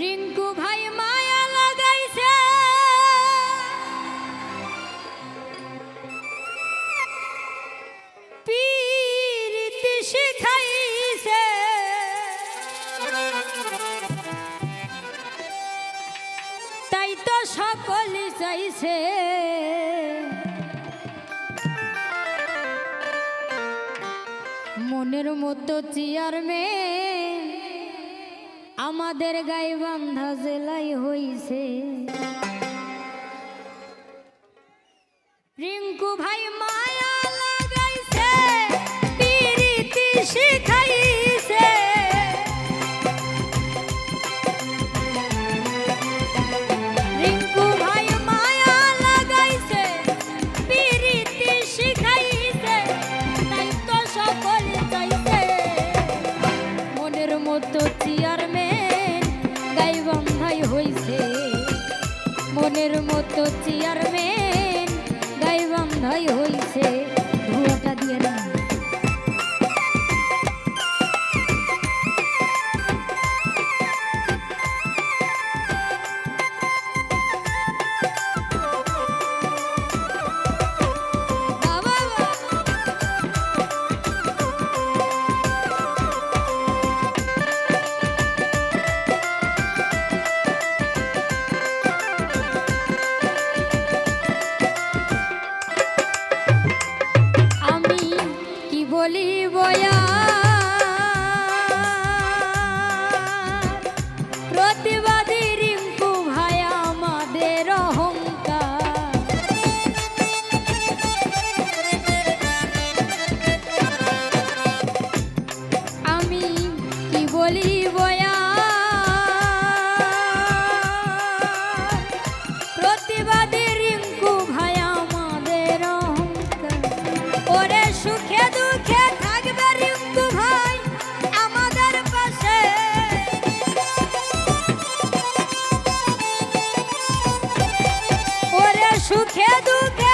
রিঙ্কু ভাই মায়া লাগাইছে। পীরিতি শিখাইছে। তাই তো সকলে চাইছে। মনের মতো চেয়ার মেয়ে আমাদের গায়ে বান্ধা জেলাই হইছে। とち সুখে দুঃখে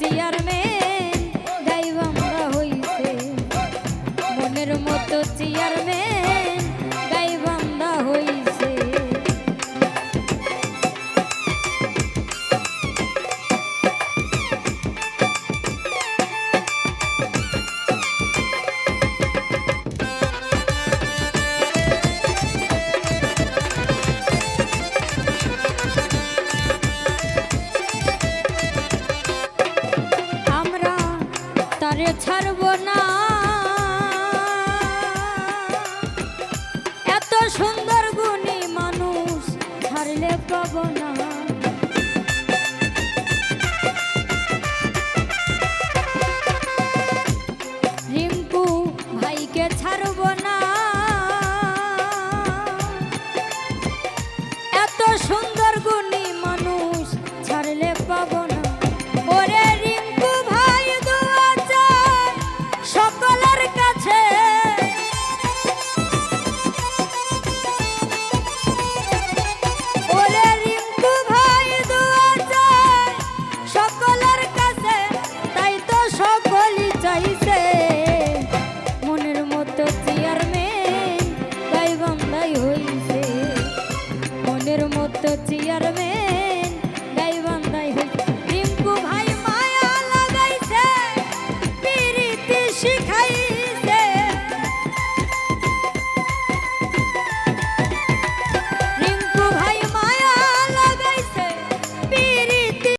চেয়ারম্যান দাইবামরা হইছে মনের মতো চেয়ারম্যান। ছাড়ব না